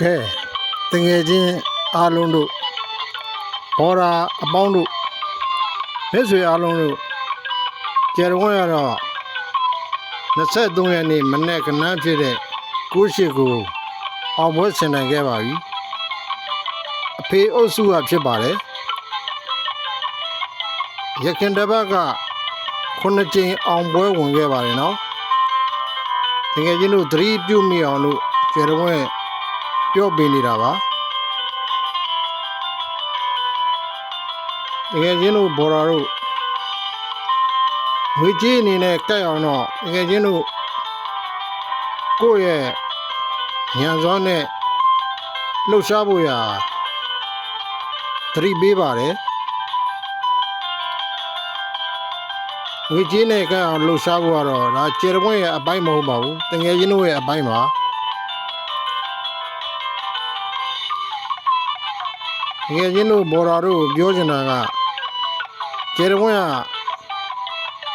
ကဲတငယ်ချင်းအားလုံးတို့ဘောရာအပေါင်းတို့မိတ်ဆွေအားလုံးတို့ကျေရဝန်းရတော့23ရက်နေ့မနေ့ကနန်းဖြစ်တဲ့ကိုရှိကိုအောင်ပွဲဆင်နိုင်ခဲ့ပါပြီအဖေအုပ်စုကဖြစ်ပါတယ်ရခင်တစ်ပတ်ကခုနှစ်ကြိမ်အောင်ပွဲဝင်ခဲ့ပါတယ်နော်တကယ်ချင်းတို့သတိပြုမိအောင်လို့ကျေရဝန်း ပြောပေးနေတာပါတကယ်ချင်းတို့ဘော်ရာတို့ငွေကြီးအနေနဲ့ကြိုက်အောင်တော့တကယ်ချင်းတို့ကိုယ့်ရဲ့ညံစွမ်းနဲ့လှုပ်ရှားဖို့ရာသတိပေးပါတယ်ငွေကြီးနဲ့ကြိုက်အောင်လှုပ်ရှားဖို့ကတော့ဒါကျေရဝန်းရဲ့အပိုင်းမဟုတ်ပါဘူးတကယ်ချင်းတို့ရဲ့အပိုင်းပါ ငယ်ချင်းတို့ဘော်ရာတို့ကိုပြောချင်တာကကျေရဝင်းက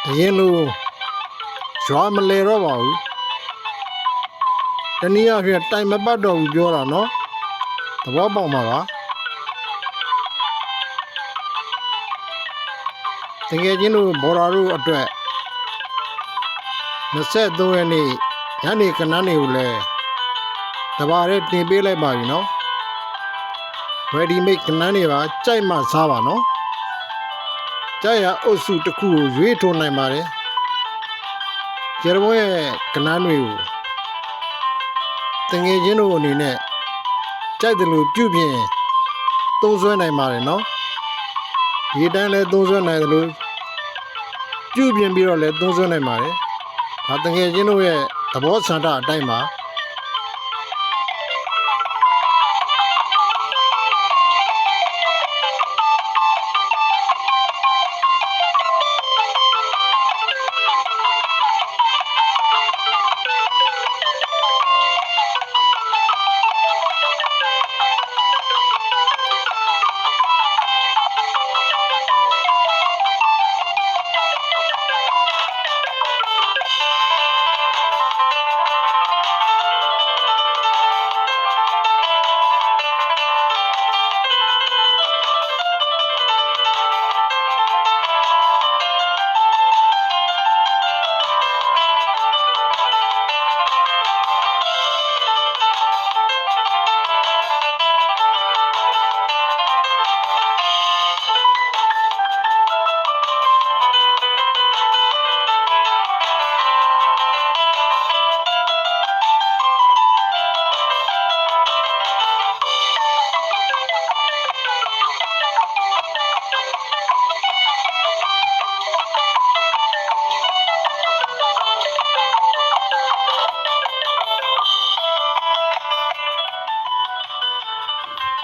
အရင်လိုရွာမလဲတော့ပါဘူးတနည်းအားဖြင့်တိုင်မပတ်တော့ဘူးပြောတာနော်သဘောပေါက်မှာပါတကယ်ချင်းတို့ဘော်ရာတို့အတွက်23ရက်နေ့ညနေကနန်းနေကိုလည်းတဘာရဲတင်ပေးလိုက်ပါပြီနော် ready made ကနန်းတွေပါကြိုက်မှစားပါနော်ကြိုက်ရအုပ်စုတစ်ခုကိုရွေးထိုးနိုင်ပါတယ်ကျရမရဲ့ကနန်းတွေကိုတငယ်ချင်းတို့အနေနဲ့ကြိုက်တယ်လို့ပြုပြင်သုံးဆွဲနိုင်ပါတယ်နော်ဒီတိုင်းလည်းသုံးဆွဲနိုင်တယ်လို့ပြုပြင်ပြီးတော့လည်းသုံးဆွဲနိုင်ပါတယ်ဒါတငယ်ချင်းတို့ရဲ့သဘောဆန္ဒအတိုင်းပါ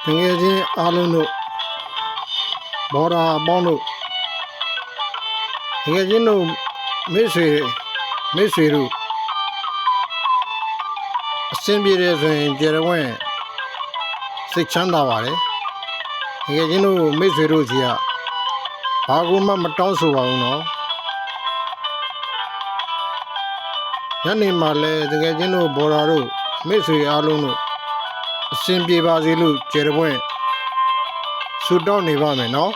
တငယ်ချင်းအားလုံးတို့ဘော်ရာအပေါင်းတို့တငယ်ချင်းတို့မိတ်ဆွေမိတ်ဆွေတို့အဆင်ပြေတယ်ဆိုရင်ကြရဝင်းစိတ်ချမ်းသာပါတယ်တကယ်ချင်းတို့မိတ်ဆွေတို့ကြီးကဘာကူမှမတောင်းဆိုပါဘူးနော်ညနေမှလည်းတကယ်ချင်းတို့ဘော်ရာတို့မိတ်ဆွေအားလုံးတို့ အဆင်ပြေပါစေလို့ကြရဝင်းဆုတောင်းနေပါမယ်နော်